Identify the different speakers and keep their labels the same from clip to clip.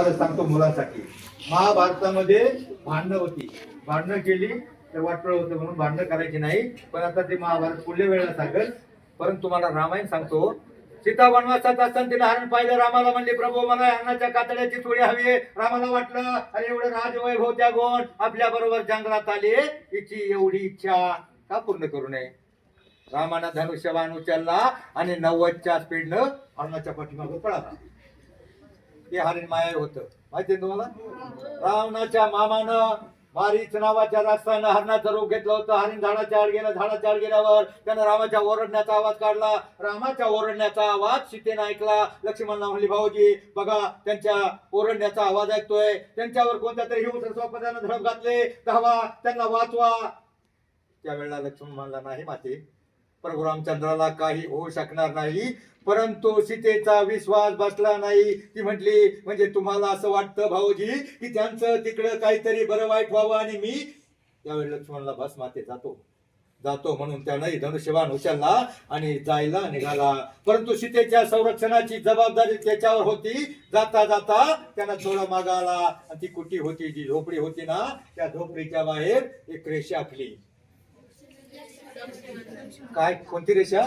Speaker 1: सांगतो मुलांसाठी. महाभारतामध्ये भांडणं होती. भांडणं केली तर वाटलं होतं म्हणून भांडणं करायची नाही. पण आता ते महाभारत पुढल्या वेळेला सांगेल. परंतु तुम्हाला रामायण सांगतो. सीता वनवासात असताना तिला हरण पाहिलं. रामाला म्हणले प्रभू मला हरणाच्या कातड्याची थोडी हवी आहे." रामाला वाटलं अरे एवढं राजवैभव त्या गोण आपल्या बरोबर जंगलात आले. हिची एवढी इच्छा का पूर्ण करू नये? रामानं धनुष्यवान उचलला आणि नव्वदच्या स्पीडनं हरणाच्या पाठीमागं पळाला. ते हरिण मायर होत. माहितीये तुम्हाला? रावणाच्या मामानं मारीच नावाच्या रास्तानं हरणाचा रूप घेतलं होतं. हरिण झाडाच्या आड गेलं झाडाच्या आड गेल्यावर त्यानं रामाच्या ओरडण्याचा आवाज काढला. रामाच्या ओरडण्याचा आवाज सीतेनं ऐकला. लक्ष्मणला म्हणली भाऊजी बघा त्यांच्या ओरडण्याचा आवाज ऐकतोय. त्यांच्यावर कोणत्या तरी हिंसर स्वपदानं झडप घातले. धावा त्यांना वाचवा. त्यावेळेला लक्ष्मण म्हणला नाही माते प्रभू रामचंद्राला काही होऊ शकणार नाही. परंतु सीतेचा विश्वास बसला नाही. ती म्हटली म्हणजे तुम्हाला असं वाटतं भाऊजी की त्यांचं तिकडं काहीतरी बरं वाईट व्हावं आणि मी त्यावेळी लक्ष्मणला बस माते जातो. जातो म्हणून त्यानंही धनुष्यबाण उचलला आणि जायला निघाला. परंतु सीतेच्या संरक्षणाची जबाबदारी त्याच्यावर होती. जाता जाता त्यांना थोडा मागाला आला ती कुटी होती जी झोपडी होती ना त्या झोपडीच्या बाहेर एक रेषा आखली. काय कोणती रेषा?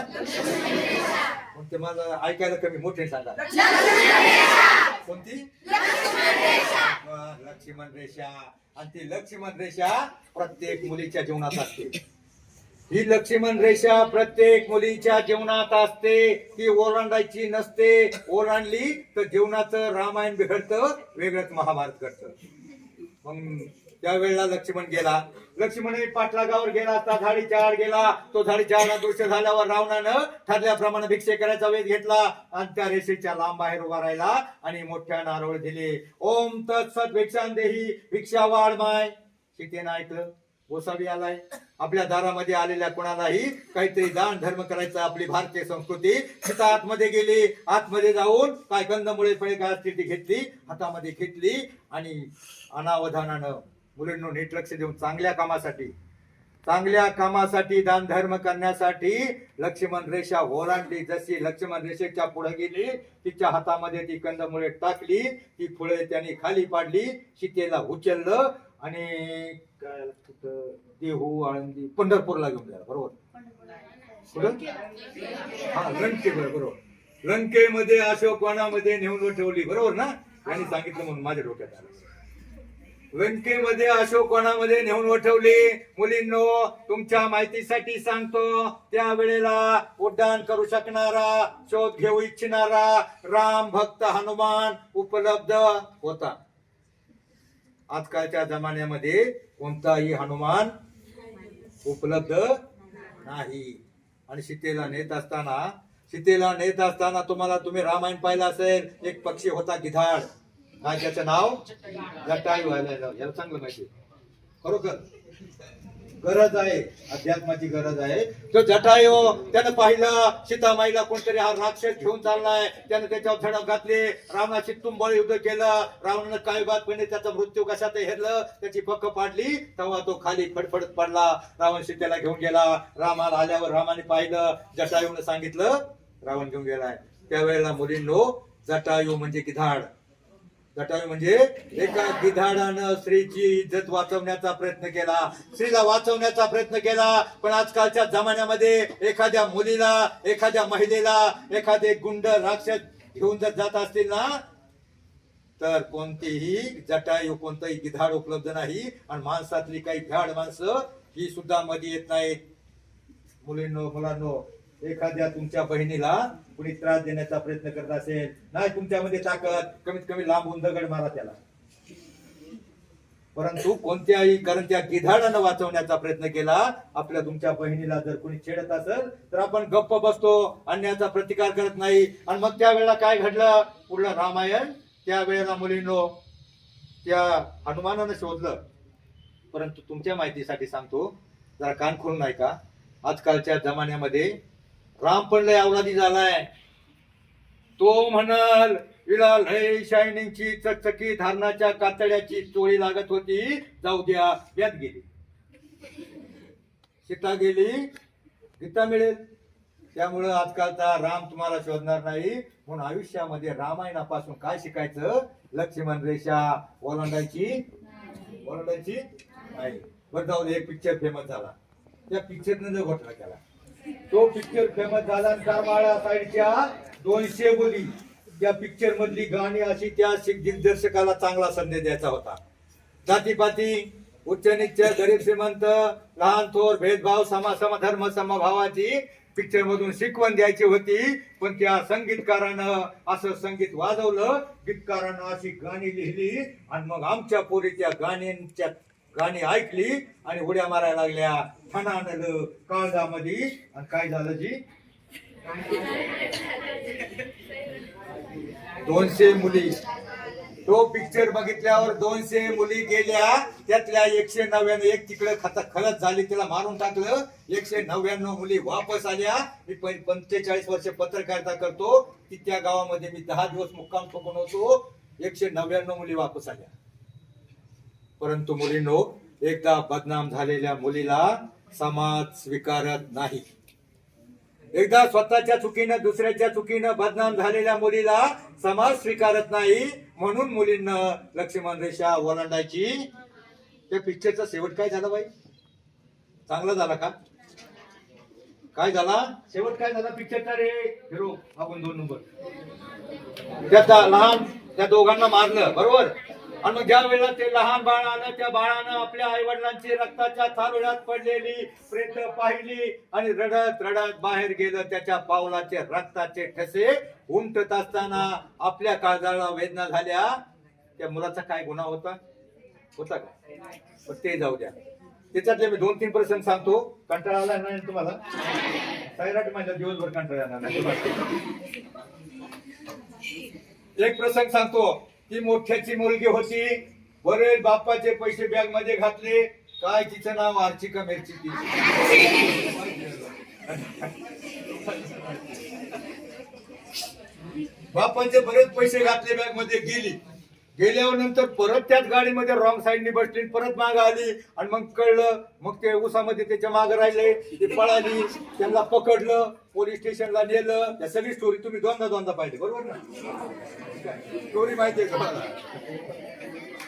Speaker 1: कोणते? माझं मला ऐकायला कमी मोठे सांगा. कोणती? लक्ष्मण रेषा. आणि ती लक्ष्मण रेषा प्रत्येक मुलीच्या जीवनात असते. ही लक्ष्मण रेषा प्रत्येक मुलीच्या जीवनात असते. ती ओलांडायची नसते. ओलांडली तर जीवनाचं रामायण बिघडतं वेगळंच महाभारत घडतं. मग त्यावेळेला लक्ष्मण गेला लक्ष्मण पाठलागावर गेला असता झाडीच्या आड गेला. तो झाडीच्या आडला दृश्य झाल्यावर रावणानं ठरल्याप्रमाणे भिक्षे करायचा वेध घेतला आणि त्या रेषेच्या लांब बाहेर उभा राहिला आणि मोठ्या नारळ दिले. ओम तत्सत भिक्षान देही भिक्षा वाढ माय. सीतेनं ऐकलं गोसावी आलाय. आपल्या दारामध्ये आलेल्या कोणालाही काहीतरी दान धर्म करायचा आपली भारतीय संस्कृती तिथं आतमध्ये गेली. आतमध्ये जाऊन काय कंदमुळे फळे काय ती घेतली हातामध्ये घेतली आणि अनावधानानं मुलींनो नीट लक्ष देऊन चांगल्या कामासाठी चांगल्या कामासाठी दान धर्म करण्यासाठी लक्ष्मण रेषा ओलांडली. जशी लक्ष्मण रेषेच्या पुढे गेली तिच्या हातामध्ये ती कंदमुळे टाकली ती फुले त्यांनी खाली पाडली सीतेला उचललं आणि देहू आळंदी पंढरपूरला घेऊन गेला बरोबर? हा लंके बरोबर. लंकेमध्ये अशोकवनामध्ये नेऊन ठेवली बरोबर ना? आणि सांगितलं म्हणून माझ्या डोक्यात आलं. लंकेमध्ये अशोकवनामध्ये नेऊन ठेवली. मुलींनो तुमच्या माहितीसाठी सांगतो त्या वेळेला उड्डाण करू शकणारा शोध घेऊ इच्छिणारा राम भक्त हनुमान उपलब्ध होता. आजकालच्या जमान्यामध्ये कोणताही हनुमान उपलब्ध नाही. आणि सीतेला नेत असताना सीतेला नेत असताना तुम्हाला तुम्ही रामायण पाहिलं असेल एक पक्षी होता गिधाड. हा त्याचं नाव? जटायू व्हायला याला चांगलं माहिती खरोखर. गरज आहे. अध्यात्माची गरज आहे. तो जटायू हो, त्यानं पाहिलं सीतामाईला कोणतरी हा राक्षस घेऊन चाललाय. त्यानं त्याच्यावर झडप घातली. रावणाशी तुंबळ युद्ध केलं. रावणानं काय बातमीने त्याचा मृत्यू कशात हेरलं. त्याची पक्क पाडली. तेव्हा तो खाली फडफडत पडला. रावण सीतेला घेऊन गेला. रामाला आल्यावर रामाने पाहिलं. जटायूनं सांगितलं रावण घेऊन गेलाय. त्यावेळेला मुलींनो जटायू म्हणजे गिधाड. जटायू म्हणजे एका गिधाडानं स्त्रीची इज्जत वाचवण्याचा प्रयत्न केला. स्त्रीला वाचवण्याचा प्रयत्न केला पण आजकालच्या जमान्यामध्ये एखाद्या मुलीला एखाद्या महिलेला एखादे गुंड राक्षस घेऊन जर जात असतील ना तर कोणतीही जटायू कोणतंही गिधाड उपलब्ध नाही. आणि माणसातली काही भ्याड माणसं ही सुद्धा मध्ये येत नाहीत. मुलींनो मुलांनो एखाद्या तुमच्या बहिणीला कुणी त्रास देण्याचा प्रयत्न करत असेल नाही तुमच्यामध्ये ताकद कमीत कमी लांबून दगड मारा त्याला. परंतु कोणत्याही कारण त्या गिधाडानं वाचवण्याचा प्रयत्न केला आपल्या तुमच्या बहिणीला जर कोणी छेडत असेल तर आपण गप्प बसतो अन्याचा प्रतिकार करत नाही. आणि मग त्यावेळेला काय घडलं? पुढलं रामायण त्यावेळेला मुलींनो त्या हनुमानानं शोधलं. परंतु तुमच्या माहितीसाठी सांगतो जरा कान खोलून नाही का? आजकालच्या जमान्यामध्ये राम पण लय अवलादी झालाय. तो म्हणाल हिला लय शायनिंगची चकचकी धारणाच्या कातड्याची चोळी लागत होती. जाऊ द्या यात गेली. सीता गेली गीता मिळेल. त्यामुळं आजकालचा राम तुम्हाला शोधणार नाही. म्हणून आयुष्यामध्ये रामायणापासून काय शिकायचं? लक्ष्मण रेषा ओलांडायची? ओलांडायची? नाही. बरं जाऊ दे एक पिक्चर फेमस झाला. त्या पिक्चरनं जो घोटाळा केला. तो पिक्चर फेमस झाला आणि करमाळा साईडच्या दोनशे मुली. त्या पिक्चर मधली गाणी अशी त्या दिग्दर्शकाला चांगला संदेश द्यायचा होता. जातीपाती उच्च नीच गरीब श्रीमंत लहान थोर भेदभाव समा समा धर्म समभावाची पिक्चर मधून शिकवण द्यायची होती. पण त्या संगीतकारानं असं संगीत वाजवलं. गीतकारानं अशी गाणी लिहिली. आणि मग आमच्या पोरी त्या गाण्यांच्या गाणी ऐकली आणि उड्या मारायला लागल्या. ठाणा आणलं काळजामध्ये. आणि काय झालं जी? दोनशे मुली. तो पिक्चर बघितल्यावर दोनशे मुली गेल्या. त्यातल्या एकशे नव्याण्णव एक तिकडे खत खलत झाली. तिला मारून टाकलं. एकशे नव्याण्णव मुली वापस आल्या. मी प- पंचेचाळीस वर्ष पत्रकारिता करतो. की त्या गावामध्ये मी दहा दिवस मुक्काम ठोकून होतो. एकशे नव्याण्णव मुली वापस आल्या. परंतु मुलींनो एकदा बदनाम झालेल्या मुलीला समाज स्वीकारत नाही. एकदा स्वतःच्या चुकीनं दुसऱ्याच्या चुकीनं बदनाम झालेल्या मुलीला समाज स्वीकारत नाही म्हणून मुलींना लक्ष्मण रेषा ओलांडायची. त्या पिक्चरचा शेवट काय झाला बाई? चांगला झाला का? काय झाला? शेवट काय झाला पिक्चरचा रे? हिरो आपण दोन नंबर. त्या लहान त्या दोघांना मारलं बरोबर? आणि मग ज्या वेळेला ते लहान बाळ आलं त्या बाळानं आपल्या आई वडिलांची रक्ताच्या थारोळ्यात पडलेली प्रेत पाहिली आणि रडत रडत बाहेर गेलं त्याच्या पावलाचे रक्ताचे ठसे उमटत असताना आपल्या काळजाला वेदना झाल्या. त्या मुलाचा काय गुन्हा होता? होता का? ते जाऊ द्या. त्याच्यातले मी दोन तीन प्रसंग सांगतो. कंटाळा आला नाही तुम्हाला? सैराट माझ्या दिवसभर कंटाळा येणार नाही. एक प्रसंग सांगतो. ती मोठ्याची मुलगी होती. बरेच बाप्पाचे पैसे बॅगमध्ये घातले. काय तिचं नाव? आर्चिका मिरची ती बरेच पैसे घातले बॅगमध्ये. गेली. गेल्यावर नंतर परत त्याच गाडीमध्ये रॉंग साईडनी बसली. परत माग आली. आणि मग कळलं मग ते उसामध्ये त्याच्यामागे राहिले. ती पळाली. त्यांना पकडलं. पोलीस स्टेशनला नेलं. त्या सगळी स्टोरी तुम्ही दोनदा दोनदा पाहिजे बरोबर ना? एवढी माहिती आहे तुम्हाला?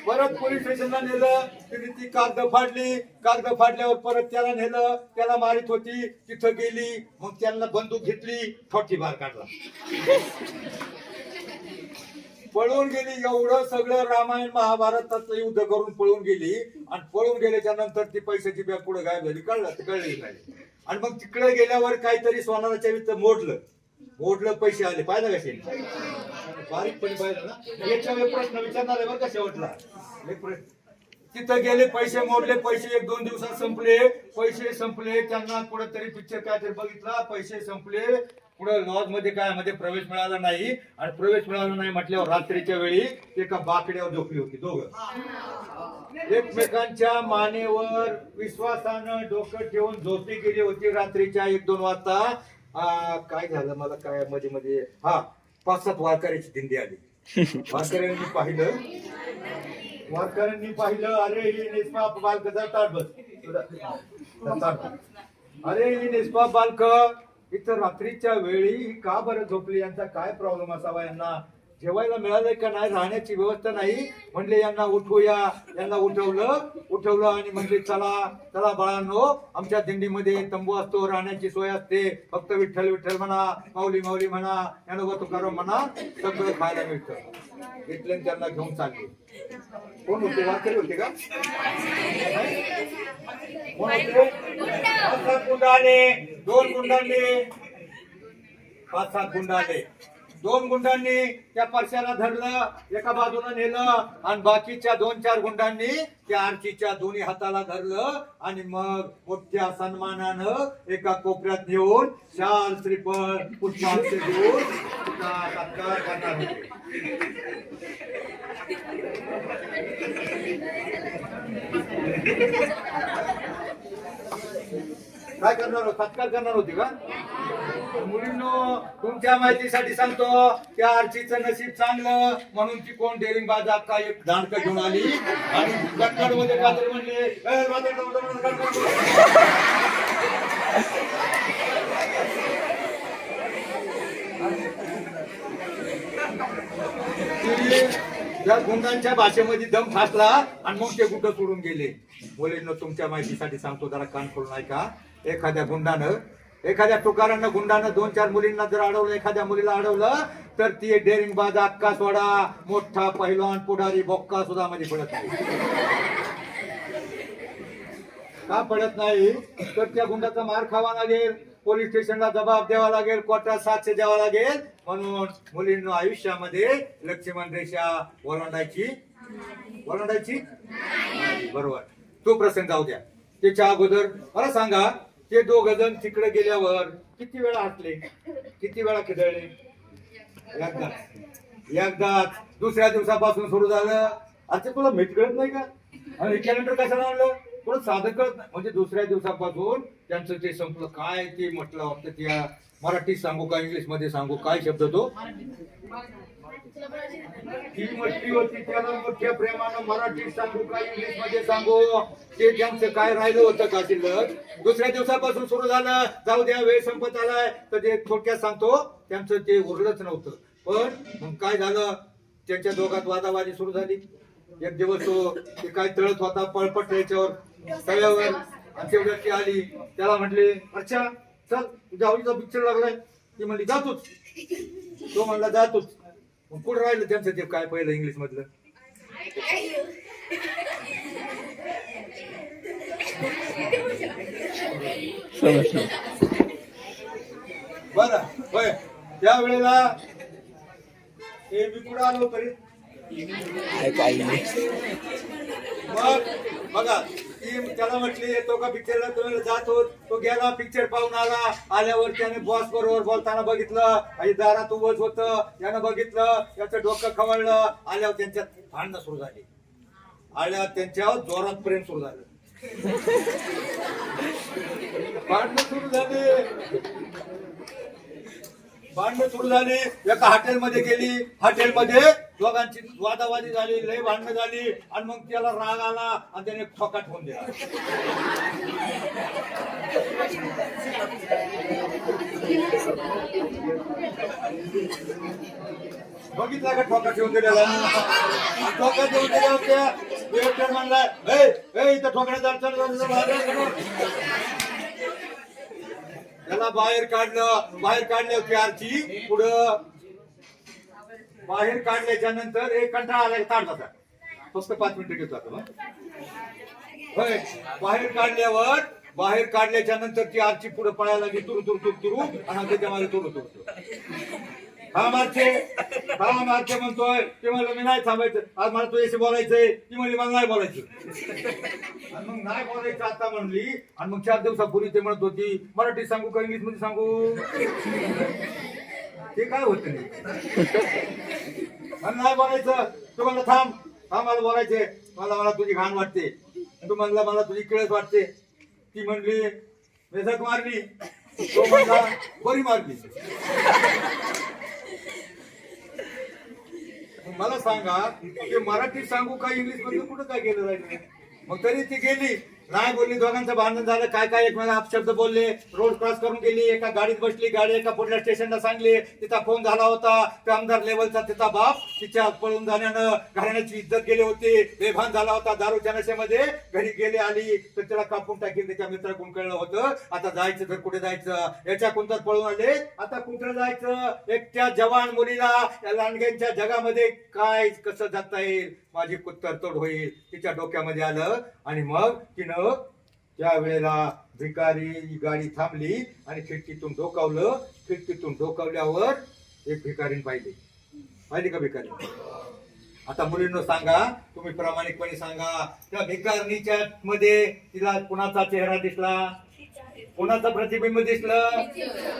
Speaker 1: परत पोलीस स्टेशनला नेलं तिथे ती कागद फाडली. कागद फाडल्यावर परत त्याला नेलं त्याला मारित होती तिथं गेली मग त्यांना बंदूक घेतली ठोठी बार काढला. पळून गेली एवढं सगळं रामायण महाभारताचं युद्ध करून पळून गेली. आणि पळून गेल्याच्यानंतर ती पैशाची बॅग पुढे गायब झाली कळलं ते कळली नाही. आणि मग तिकडे गेल्यावर काहीतरी सोनाराच्या वित्त मोडलं. मोडलं पैसे आले पाहिजे कसे बारीकपणे पाहिलं ना? याच्यावर प्रश्न विचारणार आहे बरं का शेवटला. एक प्रश्न. तिथं गेले पैसे मोडले पैसे एक दोन दिवसात संपले. पैसे संपले त्यांना कुठेतरी पिक्चर काहीतरी बघितला. पैसे संपले. पुढे लॉजमध्ये काय मध्ये प्रवेश मिळाला नाही. आणि प्रवेश मिळाला नाही म्हटल्यावर रात्रीच्या वेळी एका बाकड्यावर झोपली होती दोघं. एकमेकांच्या मानेवर विश्वासानं डोकं ठेवून झोपी गेली होती रात्रीच्या एक दोन वाजता. आ, काय झालं मला काय मध्ये मध्ये? हा पाच सात वारकऱ्याची दिंडी आली. वारकऱ्यांनी पाहिलं. वारकऱ्यांनी पाहिलं अरे ही निष्पाप बालक बस. अरे ही निष्पाप बालक इथं रात्रीच्या वेळी ही का बरं झोपली? यांचा काय प्रॉब्लेम असावा यांना? जेवायला मिळालंय का नाही राहण्याची व्यवस्था नाही. म्हणले यांना उठवूया. यांना उठवलं उठवलं आणि म्हणले चला चला बाळांनो आमच्या दिंडीमध्ये तंबू असतो राहण्याची सोय असते. फक्त विठ्ठल विठ्ठल म्हणा माऊली माऊली म्हणा यानं तुकाराम म्हणा सगळं खायला मिळतं. घेतलं त्यांना घेऊन चालले. कोण होते? वारकरी होते का? कोण होते? गुंड आले दोन गुंडांनी. पाच सात गुंड आले दोन गुंडांनी त्या परश्याला धरलं एका बाजूला नेलं आणि बाकीच्या दोन चार गुंडांनी त्या आरतीच्या दोन्ही हाताला धरलं आणि मग मोठ्या सन्मानानं एका कोपऱ्यात नेऊन शाल श्रीफळ पुष्पांचे देऊन सत्कार करणार होते. काय करणार होत? सत्कार करणार होते का? मुलींनो तुमच्या माहितीसाठी सांगतो त्या आरचीचं नशीब चांगलं म्हणून ती कोण डेअरिंग बाजार का एक दांडक घेऊन आली. आणि कटकडमध्ये काहीतरी म्हणले त्या गुंडांच्या भाषेमध्ये दम फासला आणि मग ते गुंड सोडून गेले. मुलींना तुमच्या माहितीसाठी सांगतो जरा कान खोलून ऐका. एखाद्या गुंडानं एखाद्या तुकारानं गुंडानं दोन चार मुलींना जर अडवलं एखाद्या मुलीला अडवलं तर ती डेअरिंग बाज अक्का सोडा मोठा पहिलवान पुढारी बोक्का सुद्धा मध्ये पडत नाही. का पडत नाही? तर त्या गुंडाचा मार खावा लागेल पोलीस स्टेशनला जबाब द्यावा लागेल कोर्टात साक्ष द्यावा लागेल. म्हणून मुलींना आयुष्यामध्ये लक्ष्मण रेषा ओलांडायची ओलांडायची बरोबर. तो प्रसंग जाऊ द्या. त्याच्या अगोदर मला सांगा ते दोघ जण तिकडे गेल्यावर किती वेळा हसले? किती वेळा खिदळले? एकदाच एकदाच दुसऱ्या दिवसापासून सुरू झालं. आता तुला मीठ कळत नाही का? आणि कॅलेंडर कशाला आणलं? तुला साधं कळत नाही. म्हणजे दुसऱ्या दिवसापासून त्यांचं ते संपलं काय ते म्हटलं वाटतं त्या मराठीत सांगू का इंग्लिशमध्ये सांगू? काय शब्द तो? ती म्हटली होती त्याला मोठ्या प्रेमानं मराठीत सांगू का इंग्लिशमध्ये सांगू? ते त्यांचं काय राहिलं होतं का शिल्लक? दुसऱ्या दिवसापासून सुरू झालं जाऊ द्या वेळ संपत आलाय. तर ते थोडक्यात सांगतो त्यांचं ते उरलंच नव्हतं. पण मग काय झालं त्यांच्या दोघात वादावादी सुरू झाली. एक दिवस तो ते काय तळत होता पळपट याच्यावर तळ्यावर आणि व्यक्ती आली. त्याला म्हटले अच्छा चल तुझ्या आवडीचा पिक्चर लागलाय. ती म्हणली जातोच तो म्हणला जातोच मग कुठं राहिलं त्यांचं ते काय पहिलं इंग्लिश मधलं? बर होय. त्या वेळेला हे मी कुठं आलो तरी? मग बघा. की त्याला म्हटली तो का पिक्चरला तुम्ही जातो तो गेला पिक्चर पाहून आला. आल्यावर त्याने बॉस बरोबर बोलताना बघितलं. आणि दारात उभंच होत. त्यानं बघितलं. त्याचं डोकं खवळलं. आल्यावर त्यांच्यात भांडणं सुरू झाली. आल्यावर त्यांच्यावर जोरात प्रेम सुरू झालं. भांडणं सुरू झाली. भांडणं सुरू झाली. एका हॉटेलमध्ये गेली. हॉटेलमध्ये दोघांची वादावादी झाली. लय भांडणं झाली. आणि मग त्याला राग आला आणि त्याने ठोका ठेवून दिला. बघितला का ठोका ठेवून दिलेला? ठोका ठेवून दिल्या होत्या. वेटर म्हणला इथं ठोकण्याचा अडचण त्याला बाहेर काढलं बाहेर काढले होती आरची पुढं बाहेर काढल्याच्या नंतर एक कंटाळा आला ताट जाता फक्त पाच मिनिटं घेतो आता होय. बाहेर काढल्यावर बाहेर काढल्याच्या नंतर ती आरची पुढे पळायला लागली तुरु तुरु तुरु तुरु आणि त्याच्यामागे तुरु तुरु तुरु. हा मारते. हा मारते म्हणतोय. ते म्हणलं मी नाही थांबायचं. आज मला तुझ्याशी बोलायचंय. ती म्हणली मला नाही बोलायचं. आणि मग नाही बोलायचं आता म्हणली. आणि मग चार दिवसापूर्वी ते म्हणत होती मराठी सांगू का इंग्लिशमध्ये सांगू? ते काय होत नाही. आणि नाही बोलायचं. तू म्हणलं थांब. थांब मला बोलायचंय. मला मला तुझी घाण वाटते. तू म्हणला मला तुझी किळस वाटते. ती म्हणली वेधक मारली. तो म्हणला बरी मारली. मला सांगा ते मराठी सांगू का इंग्लिशमध्ये कुठं काय गेलं राहिले? मग तरी ती गेली. नाही बोलली दोघांचं भांडण झालं काय काय एकमेका अपशब्द बोलले रोड क्रॉस करून गेली एका गाडीत बसली गाडी एका पुढल्या स्टेशनला सांगली तिचा फोन झाला होता त्या आमदार लेवलचा तिचा बाप तिच्या पळून जाण्यानं घराण्याची इज्जत गेली होती बेभान झाला होता दारूच्या नशेमध्ये घरी गेली आली तर तिला कापून टाकील त्याच्या मित्राकडून कळलं होतं आता जायचं तर कुठे जायचं याच्या कोणतर पळून आले आता कुठं जायचं एकट्या जवान मुलीला या लांडग्यांच्या जगामध्ये काय कसं जाता येईल माझी कुत्तरतोड होईल तिच्या डोक्यामध्ये आलं आणि मग तिनं त्या वेळेला भिकारी गाडी थांबली आणि खिडकीतून डोकावलं खिडकीतून डोकावल्यावर एक भिकारीन पाहिली. पाहिली का भिकारी? आता मुलींना सांगा तुम्ही प्रामाणिकपणे सांगा त्या भिकारणीच्या मध्ये तिला कुणाचा चेहरा दिसला? कोणाचं प्रतिबिंब दिसलं?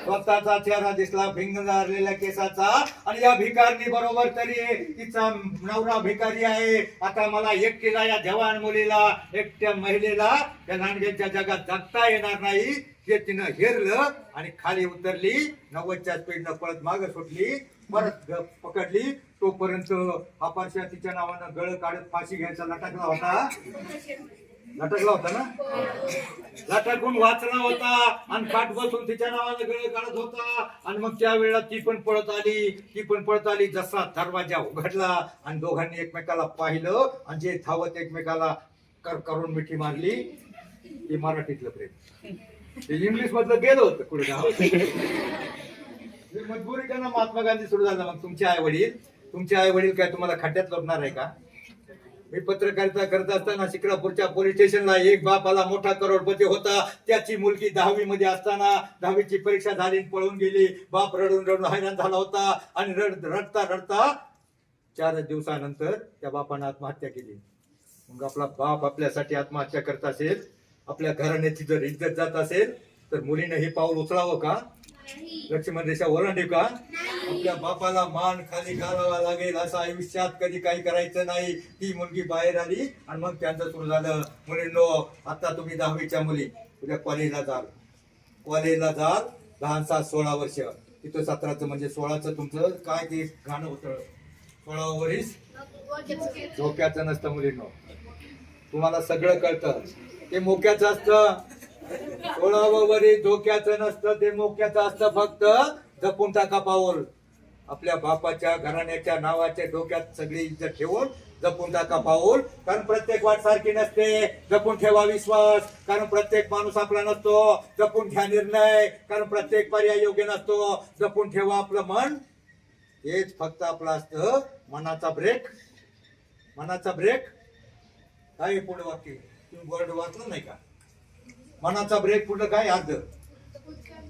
Speaker 1: स्वतःचा चेहरा दिसला भिंगारलेल्या केसाचा. आणि या भिकारणी बरोबर तरी तिचा नवरा भिकारी आहे. आता मला एकटीला या जवान मुलीला एकट्या महिलेला या नांडग्यांच्या जगात जगता येणार नाही. ते तिनं हेरलं आणि खाली उतरली. नव्वदच्या स्पीडनं पळत माग सुटली. परत पकडली. तोपर्यंत हा पारशा तिच्या नावानं गळ काढत फाशी घ्यायचा लटकला होता. लटकला होता ना? लटकून वाचला होता आणि काट बसून तिच्या नावानं गळ काढत होता. आणि मग त्या वेळेला ती पण पळत आली. ती पण पळत आली. जसा दरवाजा उघडला आणि दोघांनी एकमेकाला पाहिलं आणि जे धावत एकमेकाला कर करून मिठी मारली ते मराठीतलं प्रेम. ते इंग्लिश मधलं गेलं होतं कुठे गाव मजबुरी का महात्मा गांधी सुरू झाला. मग तुमचे आई वडील तुमचे आई वडील काय तुम्हाला खड्ड्यात लपणार आहे का? मी पत्रकारिता करत असताना शिक्रापूरच्या पोलीस स्टेशनला एक बापाला मोठा करोडपती होता. त्याची मुलगी दहावी मध्ये असताना दहावीची परीक्षा झाली पळून गेली. बाप रडून रडून हैराण झाला होता आणि रड रडता रडता चार दिवसानंतर त्या बापानं आत्महत्या केली. मग आपला बाप आपल्यासाठी आत्महत्या करत असेल आपल्या घराण्याची जर इज्जत जात असेल तर मुलीनं हे पाऊल उचलावं का? लक्ष्मण रेषा ओलांडे का? आपल्या बापाला मान खाली घालावा लागेल असं आयुष्यात कधी काही करायचं नाही. ती मुलगी बाहेर आली आणि मग त्यांचं सुरू झालं. मुलींनो आता तुम्ही दहावीच्या मुली. उद्या कॉलेजला जाल. कॉलेजला जाल लहान सात सोळा वर्ष. तिथं सतराचं म्हणजे सोळाचं तुमचं काय ते गाणं होतं? सोळा वरीस झोक्याचं नसतं मुलींनो. तुम्हाला सगळं कळतं. ते मोक्याचं असतं. वरी धोक्याचं नसतं ते मोक्याचं असतं फक्त जपून टाका पाऊल. आपल्या बापाच्या घराण्याच्या नावाच्या डोक्यात सगळी इज्जत ठेवून जपून टाका पाऊल. कारण प्रत्येक वाट सारखी नसते. जपून ठेवा विश्वास. कारण प्रत्येक माणूस आपला नसतो. जपून घ्या निर्णय. कारण प्रत्येक पर्याय योग्य नसतो. जपून ठेवा आपलं मन. हेच फक्त आपलं असतं मनाचा ब्रेक मनाचा ब्रेक काय पुढे वाक्य? तुम्ही वर्ड वाचलं नाही का? मनाचा ब्रेक पूर्ण काय आज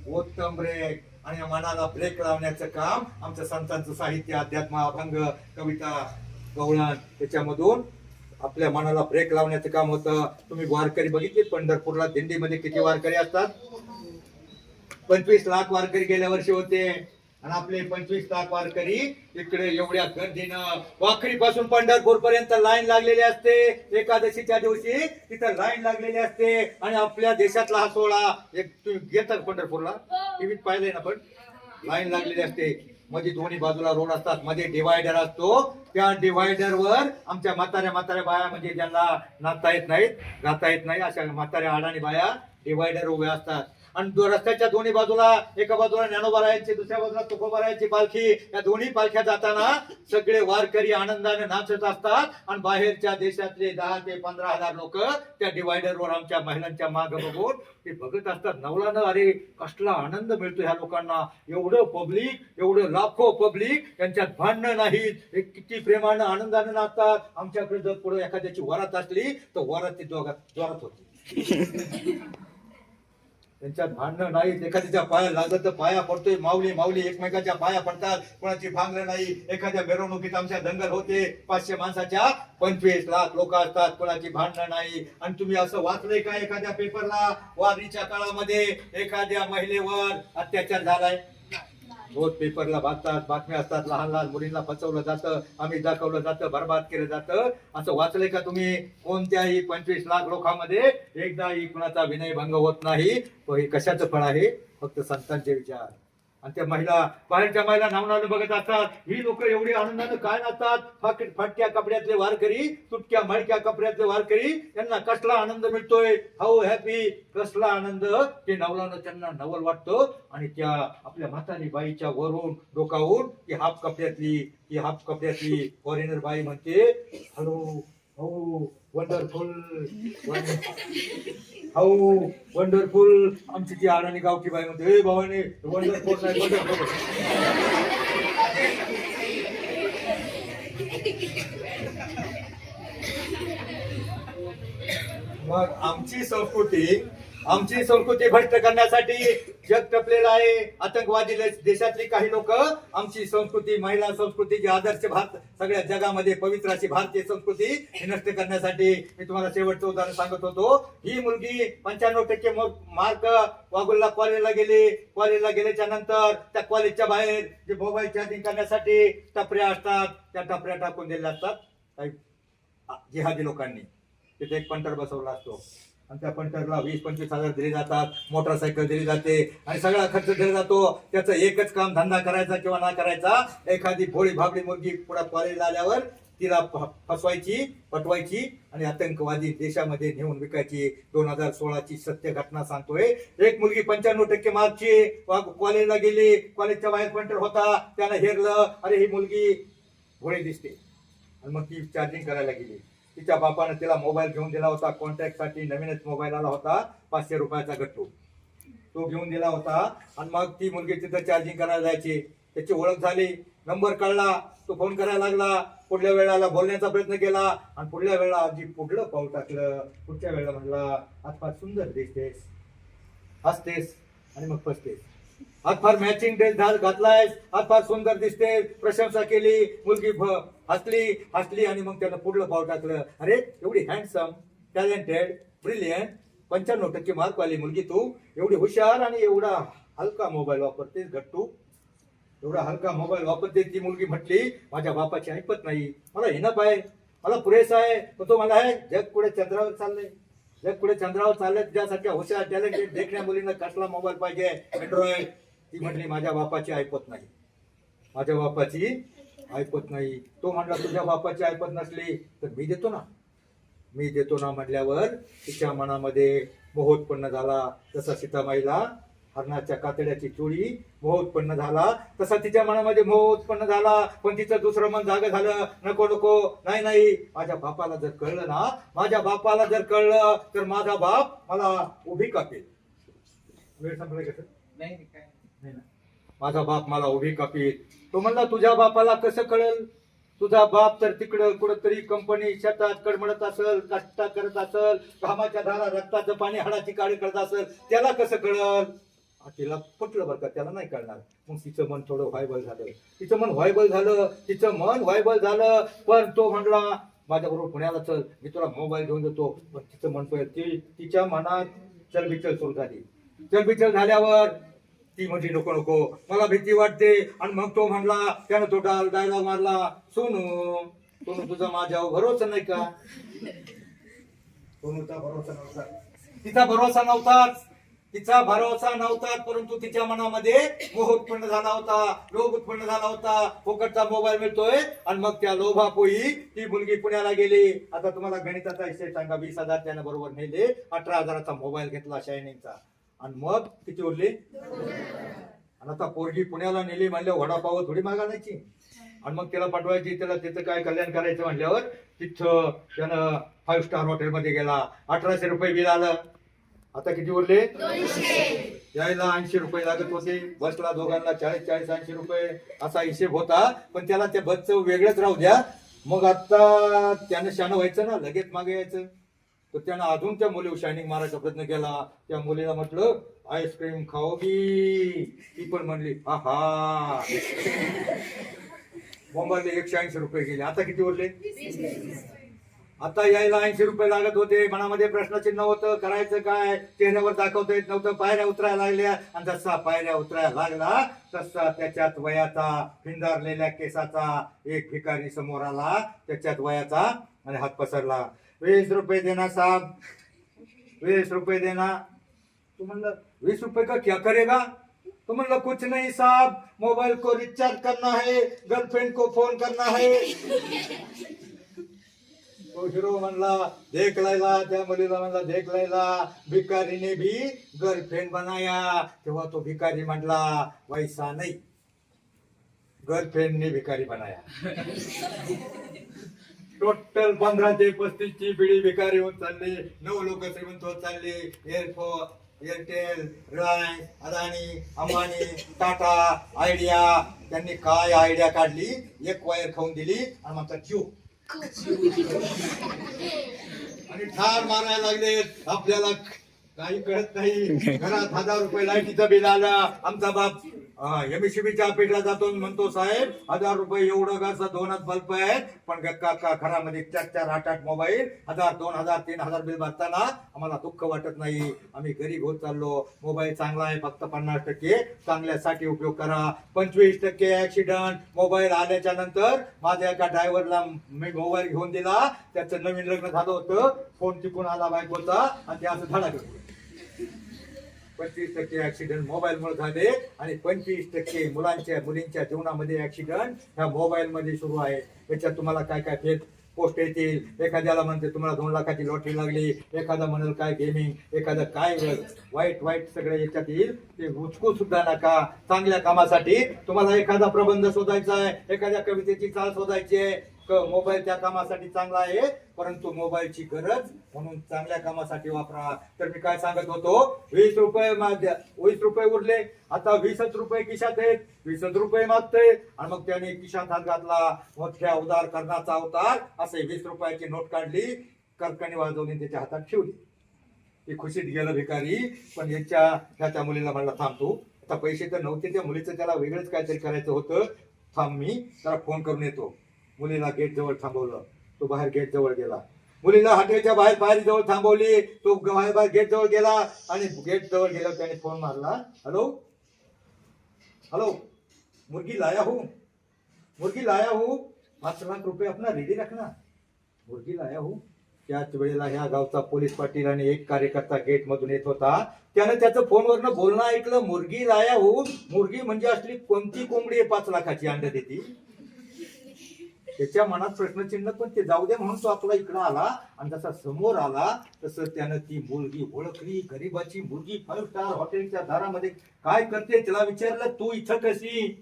Speaker 1: उत्तम ब्रेक आणि मनाला ब्रेक लावण्याचं काम आमच्या संतांचं साहित्य अध्यात्म अभंग कविता गवळण त्याच्यामधून आपल्या मनाला ब्रेक लावण्याचं काम होतं. तुम्ही वारकरी बघितले पंढरपूरला? दिंडीमध्ये किती वारकरी असतात? पंचवीस लाख वारकरी गेल्या वर्षी होते. आणि आपले पंचवीस लाख वारकरी इकडे एवढ्या गर्दीनं वाखरी पासून पंढरपूर पर्यंत लाईन लागलेली असते. एकादशीच्या दिवशी तिथं लाईन लागलेली असते. आणि आपल्या देशातला हा सोहळा एक तुम्ही घेतात पंढरपूरला? टीव्हीत पाहिलंय ना पण? लाईन लागलेली असते. मध्ये दोन्ही बाजूला रोड असतात. मध्ये डिवायडर असतो. त्या डिवायडर वर आमच्या म्हाताऱ्या म्हाताऱ्या बाया म्हणजे ज्यांना नाचता येत नाहीत गाता येत नाही अशा म्हाताऱ्या अडाणी बाया डिवायडर उभ्या असतात. आणि रस्त्याच्या दोन्ही बाजूला एका बाजूला ज्ञानोबारायांची दुसऱ्या बाजूला तुकोबारायांची पालखी. या दोन्ही पालख्या जाताना सगळे वारकरी आनंदाने नाचत असतात आणि बाहेरच्या देशातले दहा ते पंधरा हजार लोक त्या डिवायडरवर आमच्या महिलांच्या माग बघून ते बघत असतात. नवलानं अरे कसला आनंद मिळतो ह्या लोकांना. एवढं पब्लिक एवढं लाखो पब्लिक यांच्यात भांडणं नाहीत. हे किती प्रेमानं आनंदाने नाचतात. आमच्याकडे जर पुढे एखाद्याची वरात असली तर वरात ती दोघात जोरात होती. त्यांच्यात भांडणं नाहीत. एखाद्याच्या पाया लागत तर पाया पडतोय. माऊली माऊली एकमेकाच्या पाया पडतात. कोणाची भांगणं नाही. एखाद्या मिरवणुकीत आमच्या दंगल होते. पाचशे माणसाच्या पंचवीस लाख लोक असतात. कोणाची भांडणं नाही. आणि तुम्ही असं वाचलंय का एखाद्या पेपरला वारीच्या काळामध्ये एखाद्या महिलेवर अत्याचार झालाय. रोज पेपरला वाचतात बातम्या असतात लहान लहान मुलींना फसवलं जातं आम्ही दाखवलं जातं बरबाद केलं जातं. असं वाचलंय का तुम्ही? कोणत्याही पंचवीस लाख लोकांमध्ये एकदाही कुणाचा विनयभंग होत नाही. कशाचं फळ आहे? फक्त संतांचे विचार. आणि त्या महिला बाहेरच्या महिला नावनानं बघत असतात ही लोक एवढी आनंदानं काय नाचतात? फाटक्या कपड्यातले वारकरी तुटक्या मळक्या कपड्यातले वारकरी यांना कसला आनंद मिळतोय? हाऊ हॅपी कसला आनंद? ते नवलानं त्यांना नवल वाटतं आणि त्या आपल्या म्हातारी बाईच्या वरून डोकावून ती हाफ कपड्यातली ती हाफ कपड्यातली फॉरेनर बाई म्हणते हॅलो हो वंडरफुल हाऊ वंडरफुल आमची ती आराणी गावची बाई म्हणते हे भावाने वंडरफुल नाही वंडरफुल मग आमची संस्कृती आमची संस्कृती भ्रष्ट करण्यासाठी जग टपलेलं आहे. आतंकवादी देशातली काही लोक आमची संस्कृती महिला संस्कृती जी आदर्श भारत सगळ्या जगामध्ये पवित्र अशी भारतीय संस्कृती हे नष्ट करण्यासाठी मी तुम्हाला शेवटचं उदाहरण सांगत होतो. ही मुलगी पंच्याण्णव टक्के मार्क वागुलला कॉलेजला गेली. कॉलेजला गेल्याच्यानंतर त्या कॉलेजच्या बाहेर जे मोबाईल चार्जिंग करण्यासाठी टपऱ्या असतात त्या टपऱ्या टाकून दिलेल्या असतात. जिहादी लोकांनी. तिथे एक पंटर बसवला असतो. आणि त्या पंटरला वीस पंचवीस हजार दिले जातात मोटरसायकल दिली जाते आणि सगळा खर्च दिला जातो. त्याचं एकच काम धंदा करायचा किंवा ना करायचा एखादी भोळी भाबडी मुलगी पुढे कॉलेजला आल्यावर तिला फसवायची पटवायची आणि आतंकवादी देशामध्ये नेऊन विकायची. दोन हजार सोळाची सत्य घटना सांगतोय. एक मुलगी पंच्याण्णव टक्के मार्कची कॉलेजला गेली कॉलेजच्या बाहेर पंटर होता त्यानं हेरलं अरे ही मुलगी घोडे दिसते. आणि मग ती चार्जिंग करायला गेली. तिच्या बापानं तिला मोबाईल घेऊन दिला होता. कॉन्टॅक्टसाठी नवीनच मोबाईल आला होता. पाचशे रुपयाचा गट्टू. तो घेऊन दिला होता. आणि मग ती मुलगी तिथं चार्जिंग करायला जायची. त्याची ओळख झाली. नंबर कळला. तो फोन करायला लागला. पुढल्या वेळेला बोलण्याचा प्रयत्न केला. आणि पुढल्या वेळेला आजी पुढलं पाऊल टाकलं. पुढच्या वेळेला म्हणला आज फार सुंदर दिसतेस. हसतेस. आणि मग फसतेस. आज फार मॅचिंग ड्रेस घाल घातलायस. आज फार सुंदर दिसते प्रशंसा केली. मुलगी हसली. हसली आणि मग त्यानं पुढलं पाव टाकलं. अरे एवढी हँडसम टॅलेंटेड ब्रिलियंट पंच्याण्णव टक्के मार्क आली मुलगी तू. एवढी हुशार आणि एवढा हलका मोबाईल वापरतेस घट्टू. एवढा हलका मोबाईल वापरते ती मुलगी म्हटली माझ्या बापाची ऐकत नाही. मला हिनप आहे मला पुरेसा आहे. पण तो मला आहे जग पुढे चंद्रावर चाललंय. जग पुढे चंद्रावर चाललंय. ज्यासारख्या हुशार टॅलेंटेड देखण्या मुलींना कसला मोबाईल पाहिजे? अँड्रॉइड ती म्हटली माझ्या बापाची ऐकत नाही. माझ्या बापाची ऐकत नाही. तो म्हणला तुझ्या बापाची ऐपत नसली तर मी देतो ना. मी देतो ना म्हटल्यावर तिच्या मनामध्ये मोहोत्पन्न झाला. जसा सीतामाईला हरणाच्या कातड्याची चोळी मोह उत्पन्न झाला. तसा तिच्या मनामध्ये मोह उत्पन्न झाला. पण तिचं दुसरं मन जाग झालं. नको नको नाही नाही. माझ्या बापाला जर कळलं ना माझ्या बापाला जर कळलं तर माझा बाप मला उभी कापेल वेळ संपला
Speaker 2: नाही.
Speaker 1: माझा बाप मला उभी कापीत तो म्हणला तुझ्या बापाला कसं कळेल? तुझा बाप तर तिकडं कुठंतरी कंपनी शेतात कडमडत असल कष्टा करत असल घामाच्या धारा रक्ताचं पाणी हाडाची काळी करत असल त्याला कसं कळल? तिला पटलं बरं का त्याला नाही कळणार. मग तिचं मन थोडं व्हायबल झालं. तिचं मन व्हायबल झालं तिचं मन व्हायबल झालं पण तो म्हणला माझ्याबरोबर पुण्याला चल मी तुला मोबाईल घेऊन देतो. पण तिचं मन ती तिच्या मनात चलबिचल सुरू झाली. चलबिचल झाल्यावर ती म्हणजे नको नको. मला भीती वाटते. आणि मग तो म्हणला त्यानं तो डाल डायलॉग मारला सोनू सोनू तुझा माझ्यावर भरोसा नाही का? सोनूचा भरोसा नव्हता. तिचा भरोसा नव्हताच तिचा भरोसा नव्हता परंतु तिच्या मनामध्ये मोह उत्पन्न झाला होता लोभ उत्पन्न झाला होता. फुकटचा मोबाईल मिळतोय आणि मग त्या लोभापोई ती मुलगी पुण्याला गेली. आता तुम्हाला गणिताचा विषय सांगा. वीस हजार त्यानं बरोबर नेले अठरा हजाराचा मोबाईल घेतला शायनिंगचा. आणि मग किती उरले आणि आता पोरगी पुण्याला नेली म्हणल्यावर वडापाव थोडी मागायची. आणि मग त्याला पाठवायची त्याला तिथं काय कल्याण करायचं म्हणल्यावर तिथं त्यानं फाईव्ह स्टार हॉटेलमध्ये गेला. अठराशे रुपये बिल आलं. आता किती उरले? यायला ऐंशी रुपये लागत होते. बसला दोघांना चाळीस चाळीस ऐंशी रुपये. असा हिशेब होता. पण त्याला त्या बसचं वेगळंच राहू द्या. मग आता त्यानं शानं व्हायचं ना. लगेच मागे यायचं. तर त्यानं अजून त्या मुलीवर शायनिंग मारायचा प्रयत्न केला. त्या मुलीला म्हटलं आईस्क्रीम खाओगी ती पण म्हणली आहा. बोंबाले एकशे ऐंशी रुपये गेले. आता किती उरले? आता यायला ऐंशी रुपये लागत होते. मनामध्ये प्रश्नचिन्ह होतं करायचं काय? चेहऱ्यावर दाखवता येत नव्हतं. पायऱ्या उतरायला लागल्या. आणि जसा पायऱ्या उतरायला लागला तसा त्याच्यात वयाचा हिंदारलेल्या केसाचा एक भिकारी समोर आला. त्याच्यात वयाचा आणि हात पसरला. वीस रुपये देना साहब। वीस रुपये देना। तू म्हणलं वीस रुपये का क्या करेगा? तो म्हणलं कुछ नहीं साहब। मोबाइल को रिचार्ज करना है, गर्लफ्रेंड को फ़ोन करना है। तो हिरो म्हणला देख लैला त्या मुलीला म्हणला देख लैला भिकारीने भी गर्लफ्रेंड बनाया। तेव्हा तो भिकारी म्हणला वैसा नाही। गर्लफ्रेंडने भिकारी बनाया। टोटल पंधरा ते पस्तीस ची पिढी भिकारी होत चालली. नऊ लोक श्रीमंत होत चालली. Air force Airtel Reliance Adani Ambani Tata Idea त्यांनी काय आयडिया काढली? एक वायर खाऊन दिली आणि म्हणतात जीव. आणि ठार मारायला लागले. आपल्याला काही कळत नाही. घरात हजार रुपये लाईटीचं बिल आलं. आमचा बाप एमएससीबीच्या पेटला जातो आणि म्हणतो साहेब हजार रुपये एवढं कसं दोनच बल्ब आहेत? पण घरामध्ये चार चार आठ आठ मोबाईल हजार दोन हजार तीन हजार बिल भरताना आम्हाला दुःख वाटत नाही. आम्ही गरीब होत चाललो. मोबाईल चांगला आहे फक्त पन्नास टक्के. चांगल्यासाठी उपयोग करा. पंचवीस टक्के ऍक्सिडंट मोबाईल आल्याच्यानंतर माझ्या एका ड्रायव्हरला मी मोबाईल घेऊन दिला. त्याचं नवीन लग्न झालं होतं. फोन तिकून आला बायकोचा आणि ते असं धडा घेऊन पंचवीस टक्के ऍक्सिडेंट मोबाईलमुळे झाले आणि पंचवीस टक्के मुलांच्या मुलींच्या जीवनामध्ये ऍक्सिडेंट ह्या मोबाईल मध्ये सुरू आहे. त्याच्यात तुम्हाला काय काय फेक पोस्ट येतील? एखाद्याला म्हणते तुम्हाला दोन लाखाची लॉटरी लागली. एखादा म्हणेल काय गेमिंग एखादं काय वाईट वाईट सगळं याच्यात येईल. ते उचकू सुद्धा नका. चांगल्या कामासाठी तुम्हाला एखादा प्रबंध शोधायचा आहे एखाद्या कवितेची चाल शोधायची आहे. मोबाईल त्या कामासाठी चांगला आहे परंतु मोबाईलची गरज म्हणून चांगल्या कामासाठी वापरा. तर मी काय सांगत होतो वीस रुपये माग- वीस रुपये उरले आता वीसच रुपये किशात आहेत वीसच रुपये मागते आणि मग त्याने किशात हात घातला मोठ्या उदार करण्याचा अवतार असे वीस रुपयाची नोट काढली कर्कणी वाजवली त्याच्या हातात ठेवली. ती खुशीत गेलं भिकारी पण याच्या ह्याच्या मुलीला म्हणला थांबतो आता पैसे तर नव्हते त्या मुलीचं त्याला वेगळंच काहीतरी करायचं होतं. थांब मी त्याला फोन करून येतो. मुलीला गेट जवळ थांबवलं. तो बाहेर गेट जवळ गेला. मुलीला हॉटेलच्या बाहेर पायरी जवळ थांबवली. तो बाहेर बाहेर गेट जवळ गेला आणि गेट जवळ गेला त्याने फोन मारला. हॅलो हॅलो मुर्गी लाया हो? मुर्गी लाया हो? पाच लाख रुपये आपला रेडी रखना मुर्गी लाया हो? त्याच वेळेला ह्या गावचा पोलीस पाटील आणि एक कार्यकर्ता गेट मधून येत होता. त्यानं त्याचं फोनवरनं बोलणं ऐकलं. मुर्गी लाया हो? मुर्गी म्हणजे असली कोणती कोंबडी आहे पाच लाखाची अंडा देते? त्याच्या मनात प्रश्नचिन्ह पण ते जाऊ दे म्हणून तो आपला इकडं आला आणि जसा समोर आला तसं त्यानं ती मुलगी ओळखली गरीबाची मुलगी फाईव्ह स्टार हॉटेलच्या दारामध्ये. काय करते? त्याला विचारलं तू इथं कशी?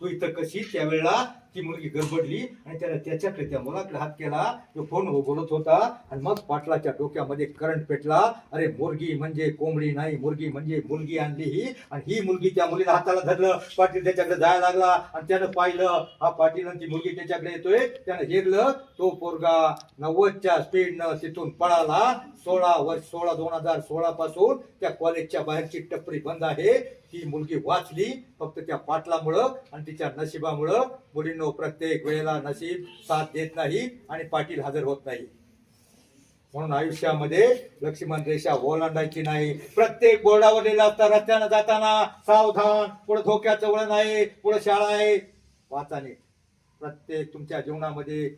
Speaker 1: तू इथं कशी? त्यावेळेला ती मुलगी गडबडली आणि त्याला त्याच्याकडे त्या मुलाकडे हात केला. तो फोन हो बोलत होता आणि मग पाटलाच्या डोक्यामध्ये करंट पेटला. अरे मुलगी म्हणजे कोंबडी नाही मुलगी म्हणजे मुलगी आणली ही. आणि ही मुलगी त्या मुलीला हाताला धरलं. पाटील त्याच्याकडे जायला लागला आणि त्यानं पाहिलं. हा पाटील आणि ती मुलगी त्याच्याकडे येतोय. त्यानं हेरलं. तो पोरगा नव्वदच्या स्पीडनं तिथून पळाला. सोळा वर्ष सोळा दोन हजार सोळा पासून त्या कॉलेजच्या बाहेरची टपरी बंद आहे. ती मुलगी वाचली. फक्त त्या पाटलामुळं आणि तिच्या नशिबामुळं. मुलींनो प्रत्येक वेळेला नशीब साथ देत नाही आणि पाटील हजर होत नाही. म्हणून आयुष्यामध्ये लक्ष्मण रेषा ओलांडायची नाही. प्रत्येक बोर्डावर लिहिला रस्त्यानं जाताना सावधान पुढे धोक्याचं वळण आहे पुढे शाळा आहे. वाचाने प्रत्येक तुमच्या जीवनामध्ये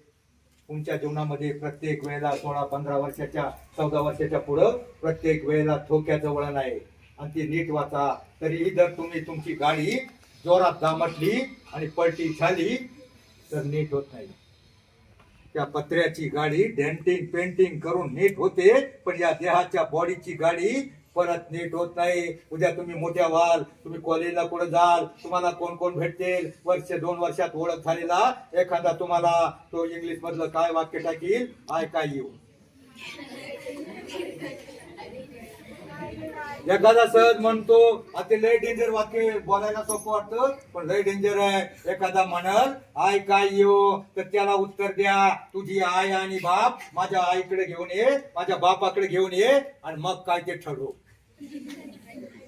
Speaker 1: तुमच्या जीवनामध्ये प्रत्येक वेळेला सोळा पंधरा वर्षाच्या चौदा वर्षाच्या पुढं प्रत्येक वेळेला धोक्याचं वळण आहे. आणि ती नीट वाचा. तरी जर तुम्ही तुमची गाडी जोरात दामटली आणि पलटी झाली तर नीट होत नाही. त्या पत्र्याची गाडी डेंटिंग पेंटिंग करून नीट होते पण या देहाच्या बॉडीची गाडी परत नीट होत नाही. उद्या तुम्ही मोठ्या व्हाल तुम्ही कॉलेजला कुठं जाल तुम्हाला कोण कोण भेटतील? वर्ष दोन वर्षात ओळख झालेला एखादा तुम्हाला तो इंग्लिश मधलं काय वाक्य टाकील? आय काय येऊ. एखादा सहज म्हणतो आता लय डेंजर वाक्य बोलायला सोपं वाटतं पण लय डेंजर आहे. एखादा म्हणत आय काय येऊ हो? तर त्याला उत्तर द्या. तुझी आय आणि बाप माझ्या आईकडे घेऊन ये माझ्या बापाकडे घेऊन ये आणि मग काय ते ठरवू.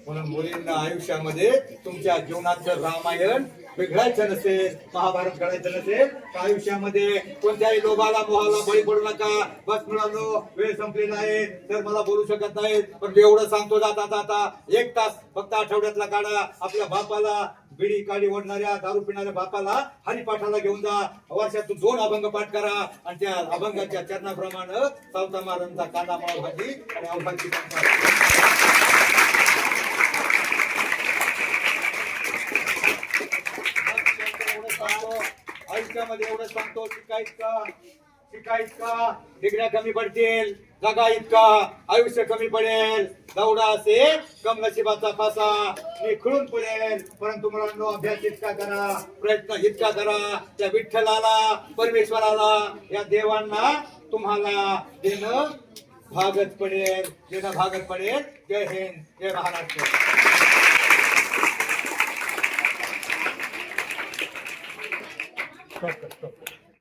Speaker 1: म्हणून मुलींना आयुष्यामध्ये तुमच्या जीवनाचं रामायण बिघडायचं नसेल महाभारत घडायचं नसेल आयुष्यामध्ये कोणत्याही लोभाला मोहाला बळी पडू नका. बस मिळालो वेळ संपलेला आहे तर मला बोलू शकत नाही पण एवढं सांगतो जाता जाता एक तास फक्त आठवड्यातला काढा. आपल्या बापाला बिडी काडी ओढणाऱ्या दारू पिणाऱ्या बापाला हरिपाठाला घेऊन जा. वर्षातून दोन अभंग पाठ करा. आणि त्या अभंगाच्या चरणाप्रमाणे सावता महाराजांचा कांदा माळ भाजी आणि अवघाची आयुष्यामध्ये एवढं सांगतो शिकायच का शिकायच का डिग्र्या कमी पडतील जगा इतका आयुष्य कमी पडेल. दौडा असे कम नशिबाचा फासा मी पडेल. परंतु मुलांनो अभ्यास इतका करा प्रयत्न इतका करा. त्या विठ्ठलाला परमेश्वराला या देवांना तुम्हाला देणं भागत पडेल देणं भागत पडेल. जय हिंद जय महाराष्ट्र. Stop, stop.